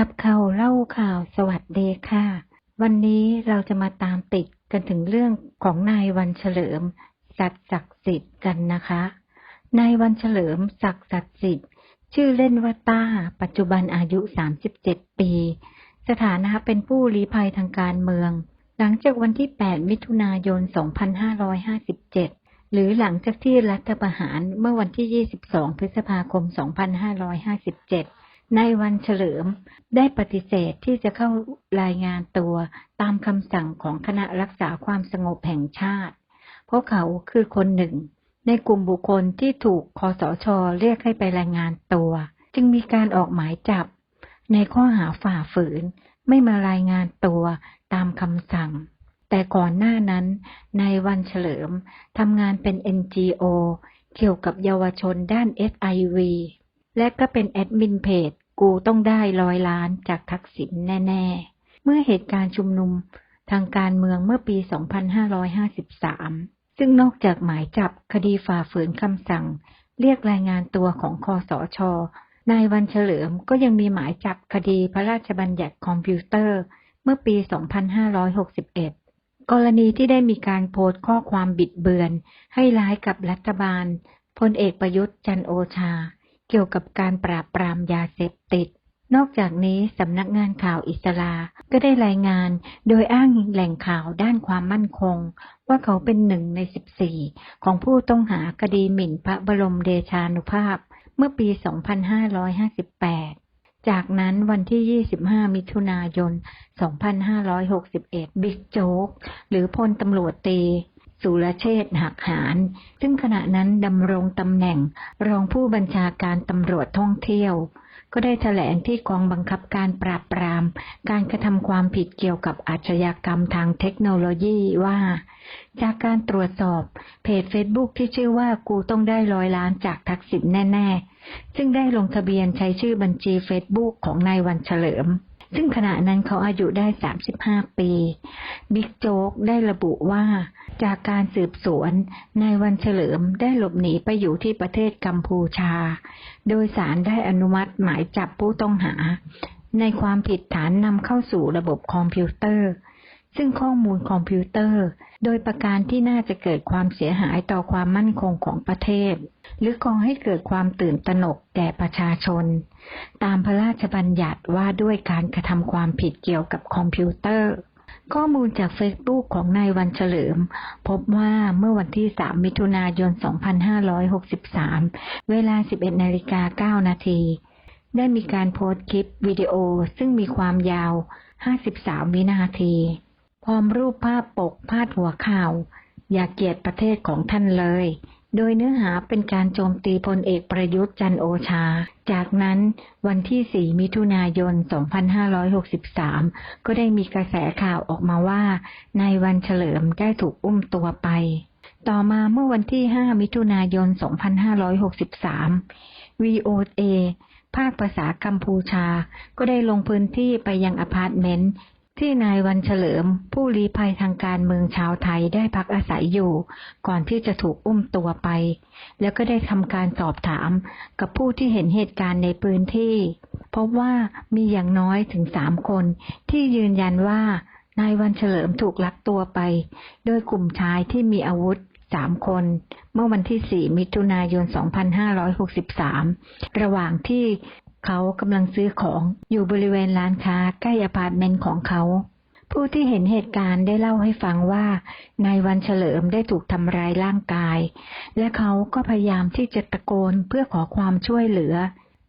จับเข่าเล่าข่าวสวัสดีค่ะ วันนี้เราจะมาตามติดกันถึงเรื่องของนายวันเฉลิมศักดิ์ศักดิ์สิทธิ์กันนะคะ นายวันเฉลิมศักดิ์ศักดิ์สิทธิ์ชื่อเล่นว่าต้า ปัจจุบันอายุ 37 ปี สถานะเป็นผู้ลี้ภัยทางการเมือง หลังจากวันที่ 8 มิถุนายน 2557 หรือหลังจากที่รัฐประหารเมื่อวันที่ 22 พฤษภาคม 2557 ในวันเฉลิมได้ปฏิเสธที่จะเข้ารายงานตัวตามคำสั่งของคณะรักษาความสงบแห่งชาติ เพราะเขาคือคนหนึ่ง ในกลุ่มบุคคลที่ถูกคอสชเรียกให้ไปรายงานตัว จึงมีการออกหมายจับ ในข้อหาฝ่าฝืนไม่มารายงานตัวตามคำสั่ง แต่ก่อนหน้านั้น ในวันเฉลิมทำงานเป็น NGO เกี่ยวกับเยาวชนด้าน SIV และก็เป็นแอดมินเพจ กูต้องได้ร้อยล้านจากทักษิณแน่ ๆ เมื่อเหตุการณ์ชุมนุมทางการเมืองเมื่อปี 2553 ซึ่งนอกจากหมายจับคดีฝ่าฝืนคำสั่ง เรียกรายงานตัวของคอสอชนายวันเฉลิมก็ยังมีหมายจับคดีพระราชบัญญัติคอมพิวเตอร์ เมื่อปี 2561 กรณีที่ได้มีการโพสต์ข้อความบิดเบือน ให้ร้ายกับรัฐบาลพลเอกประยุทธ์จันโอชา เกี่ยวกับการปราบปรามยาเสพติด นอกจากนี้สำนักงานข่าวอิสลา ก็ได้รายงานโดยอ้างแหล่งข่าวด้านความมั่นคง ว่าเขาเป็นหนึ่งใน 14 ของผู้ต้องหาคดีหมิ่นพระบรมเดชานุภาพเมื่อปี 2558จากนั้นวันที่ 25 มิถุนายน 2561 บิ๊กโจ๊ก หรือพลตำรวจตี สุรเชษฐหักหาน ซึ่งขณะนั้นดำรงตำแหน่งรองผู้บัญชาการตำรวจท่องเที่ยว ก็ได้แถลงที่กองบังคับการปราบปราม การกระทำความผิดเกี่ยวกับอาชญากรรมทางเทคโนโลยีว่า จากการตรวจสอบเพจเฟซบุ๊กที่ชื่อว่ากูต้องได้ร้อยล้านจากทักษิณแน่ ๆ ซึ่งได้ลงทะเบียนใช้ชื่อบัญชีเฟซบุ๊กของนายวันเฉลิมซึ่งขณะนั้นเขาอายุได้ 35 ปี บิ๊กโจ๊กได้ระบุว่า จากการสืบสวนนายวันเฉลิมได้หลบหนีไปอยู่ที่ประเทศกัมพูชา โดยสารได้อนุมัติหมายจับผู้ต้องหา ในความผิดฐานนำเข้าสู่ระบบคอมพิวเตอร์ ซึ่งข้อมูลคอมพิวเตอร์ โดยประการที่น่าจะเกิดความเสียหายต่อความมั่นคงของประเทศ หรือก่อให้เกิดความตื่นตระหนกแก่ประชาชน ตามพระราชบัญญัติว่าด้วยการกระทำความผิดเกี่ยวกับคอมพิวเตอร์ ข้อมูลจากเฟซบุ๊กของนายวันเฉลิม พบว่าเมื่อวันที่ 3 มิถุนายน 2563 เวลา 11นาฬิกา9นาทีได้มีการโพสต์คลิปวิดีโอซึ่งมีความยาว 53 วินาที พร้อมรูปภาพปกพาดหัวข่าว อย่าเกลียดประเทศของท่านเลย โดยเนื้อหาเป็นการโจมตีพลเอกประยุทธ์จันโอชา จากนั้นวันที่ 4 มิถุนายน 2563 ก็ได้มีกระแสข่าวออกมาว่า นายวันเฉลิมได้ถูกอุ้มตัวไป ต่อมาเมื่อวันที่ 5 มิถุนายน 2563 VOA ภาคภาษากัมพูชา ก็ได้ลงพื้นที่ไปยังอพาร์ตเมนต์ ที่นายวันเฉลิม ผู้ลี้ภัยทางการเมืองชาวไทยได้พักอาศัยอยู่ ก่อนที่จะถูกอุ้มตัวไป แล้วก็ได้ทำการสอบถามกับผู้ที่เห็นเหตุการณ์ในพื้นที่ พบว่ามีอย่างน้อยถึงสามคนที่ยืนยันว่านายวันเฉลิมถูกลักตัวไป โดยกลุ่มชายที่มีอาวุธสามคน เมื่อวันที่ 4 มิถุนายน 2563 ระหว่างที่ เขากำลังซื้อของอยู่บริเวณร้านค้าใกล้อพาร์ตเมนต์ของเขา ผู้ที่เห็นเหตุการณ์ได้เล่าให้ฟังว่านายวันเฉลิมได้ถูกทำร้ายร่างกาย และเขาก็พยายามที่จะตะโกนเพื่อขอความช่วยเหลือ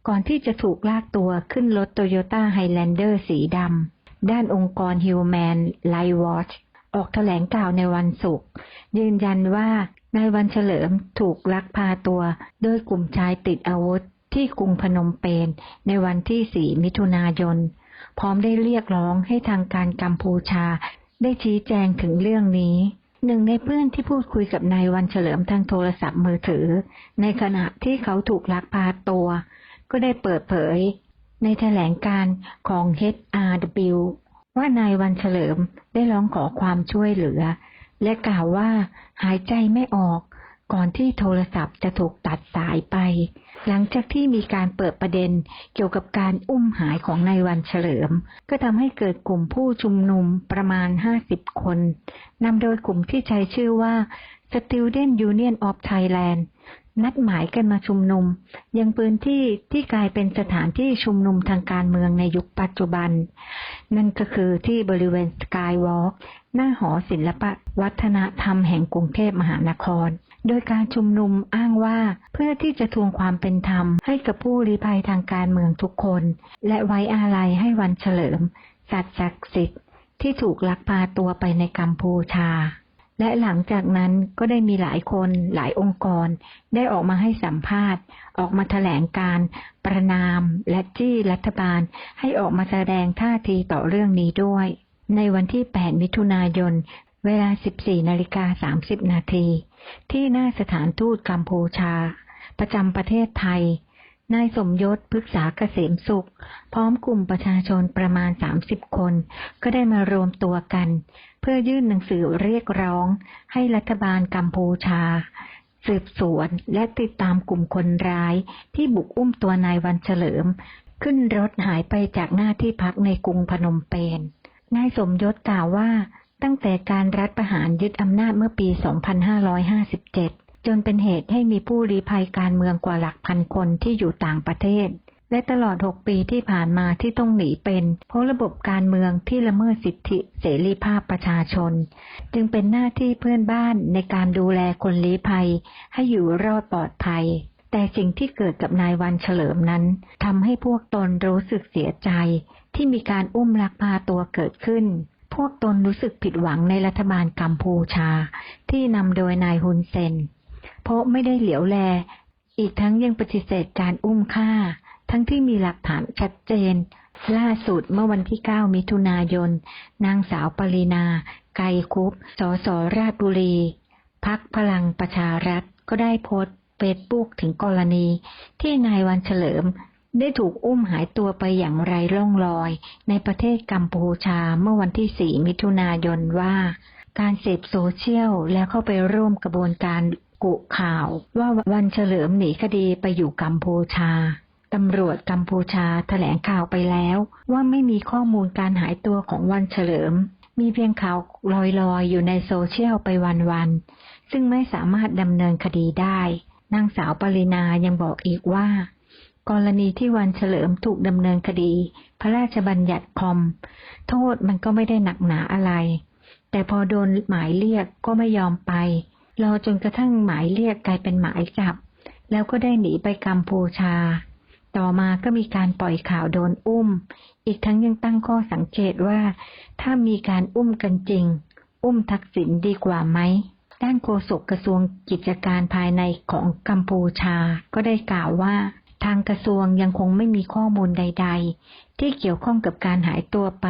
ก่อนที่จะถูกลากตัวขึ้นรถโตโยต้าไฮแลนเดอร์สีดำด้านองค์กร Human Rights Watch ออกแถลงข่าวในวันศุกร์ยืนยันว่านายวันเฉลิมถูกลักพาตัวโดยกลุ่มชายติดอาวุธ ที่กรุงพนมเปญในวันที่ 4 มิถุนายน พร้อมได้เรียกร้องให้ทางการกัมพูชา ได้ชี้แจงถึงเรื่องนี้ หนึ่งในเพื่อนที่พูดคุยกับนายวันเฉลิมทางโทรศัพท์มือถือ ในขณะที่เขาถูกลักพาตัว ก็ได้เปิดเผย ในแถลงการของ HRW ว่านายวันเฉลิมได้ร้องขอความช่วยเหลือ และกล่าวว่าหายใจไม่ออก ก่อนที่โทรศัพท์จะถูกตัดสายไป หลังจากที่มีการเปิดประเด็นเกี่ยวกับการอุ้มหายของนายวันเฉลิม ก็ทำให้เกิดกลุ่มผู้ชุมนุมประมาณ 50 คนนำโดยกลุ่มที่ใช้ชื่อว่า Student Union of Thailand นัดหมายกันมาชุมนุม ยังพื้นที่ที่กลายเป็นสถานที่ชุมนุมทางการเมืองในยุคปัจจุบัน นั่นก็คือที่บริเวณสกายวอล์กหน้าหอศิลปวัฒนธรรมแห่งกรุงเทพมหานคร โดยการชุมนุมอ้างว่าเพื่อที่จะทวงความเป็นธรรมให้กับผู้ลี้ภัยทางการเมืองทุกคน และไว้อาลัยให้วันเฉลิม สัตว์ศักดิ์สิทธิ์ที่ถูกลักพาตัวไปในกัมพูชา และหลังจากนั้นก็ได้มีหลายคนหลายองค์กร ได้ออกมาให้สัมภาษณ์ ออกมาแถลงการ ประนามและจี้รัฐบาล ให้ออกมาแสดงท่าทีต่อเรื่องนี้ด้วย ในวันที่ 8 มิถุนายน เวลา 14นาฬิกา30นาที ที่หน้าสถานทูตกัมพูชา ประจำประเทศไทย นายสมยศพฤกษาเกษมสุข พร้อมกลุ่มประชาชนประมาณ 30 คน ก็ได้มารวมตัวกัน เพื่อยื่นหนังสือเรียกร้อง ให้รัฐบาลกัมพูชา สืบสวนและติดตามกลุ่มคนร้ายที่บุกอุ้มตัวนายวันเฉลิม ขึ้นรถหายไปจากหน้าที่พักในกรุงพนมเปญนายสมยศกล่าวว่า ตั้งแต่การรัฐประหารยึดอำนาจเมื่อปี 2557 จนเป็นเหตุให้มีผู้ลี้ภัยการเมืองกว่าหลักพันคนที่อยู่ต่างประเทศ และตลอด 6 ปีที่ผ่านมาที่ต้องหนีเป็น เพราะระบบการเมืองที่ละเมิดสิทธิเสรีภาพประชาชน จึงเป็นหน้าที่เพื่อนบ้านในการดูแลคนลี้ภัย ให้อยู่รอดปลอดภัยแต่สิ่งที่เกิดกับนายวันเฉลิมนั้นทำให้พวกตนรู้สึกเสียใจ ที่มีการอุ้มลักพาตัวเกิดขึ้น วกตนรู้สึกผิดหวังในรัฐบาลกัมพูชา ที่นำโดยนายฮุนเซน เพราะไม่ได้เหลียวแล อีกทั้งยังปฏิเสธการอุ้มฆ่า ทั้งที่มีหลักฐานชัดเจน ล่าสุดเมื่อวันที่ 9 มิถุนายน นางสาวปรินา ไกรคุปสสราชบุรี พักพลังประชารัฐก็ได้โพสต์เฟซบุ๊กถึงกรณีที่นายวันเฉลิม ได้ถูกอุ้มหายตัวไปอย่างไรล่องลอย ในประเทศกัมพูชาเมื่อวันที่ 4 มิถุนายนว่า การเสพโซเชียลแล้วเข้าไปร่วมกระบวนการกุข่าว ว่าวันเฉลิมหนีคดีไปอยู่กัมพูชาตำรวจกัมพูชาแถลงข่าวไปแล้ว ว่าไม่มีข้อมูลการหายตัวของวันเฉลิม มีเพียงข่าวลอยๆ อยู่ในโซเชียลไปวันๆซึ่งไม่สามารถดำเนินคดีได้นางสาวปรินายังบอกอีกว่า กรณีที่วันเฉลิมถูกดำเนินคดี พระราชบัญญัติคอม โทษมันก็ไม่ได้หนักหนาอะไร แต่พอโดนหมายเรียกก็ไม่ยอมไป รอจนกระทั่งหมายเรียกกลายเป็นหมายจับ แล้วก็ได้หนีไปกัมพูชา ต่อมาก็มีการปล่อยข่าวโดนอุ้ม อีกทั้งยังตั้งข้อสังเกตว่า ถ้ามีการอุ้มกันจริง อุ้มทักษิณดีกว่าไหมด้านโฆษกกระทรวงกิจการภายในของกัมพูชาก็ได้กล่าวว่า ทางกระทรวงยังคงไม่มีข้อมูลใด ๆ ที่เกี่ยวข้องกับการหายตัวไป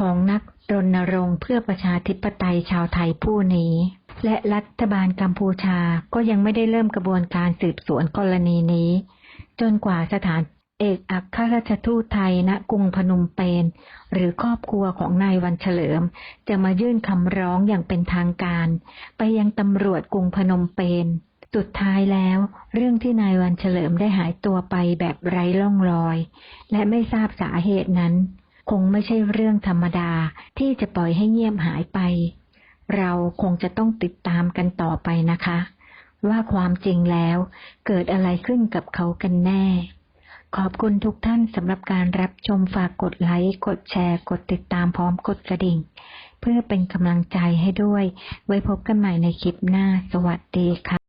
ของนักรณรงค์เพื่อประชาธิปไตยชาวไทยผู้นี้ และรัฐบาลกัมพูชาก็ยังไม่ได้เริ่มกระบวนการสืบสวนกรณีนี้ จนกว่าสถานเอกอัครราชทูตไทยณกรุงพนมเปญหรือครอบครัวของนายวันเฉลิม จะมายื่นคำร้องอย่างเป็นทางการ ไปยังตำรวจกรุงพนมเปญ สุดท้ายแล้ว เรื่องที่นายวันเฉลิมได้หายตัวไปแบบไร้ร่องรอย และไม่ทราบสาเหตุนั้น คงไม่ใช่เรื่องธรรมดาที่จะปล่อยให้เงียบหายไป เราคงจะต้องติดตามกันต่อไปนะคะ ว่าความจริงแล้วเกิดอะไรขึ้นกับเขากันแน่ ขอบคุณทุกท่านสำหรับการรับชมฝากกดไลค์ กดแชร์ กดติดตามพร้อมกดกระดิ่งเพื่อเป็นกำลังใจให้ด้วย ไว้พบกันใหม่ในคลิปหน้า สวัสดีค่ะ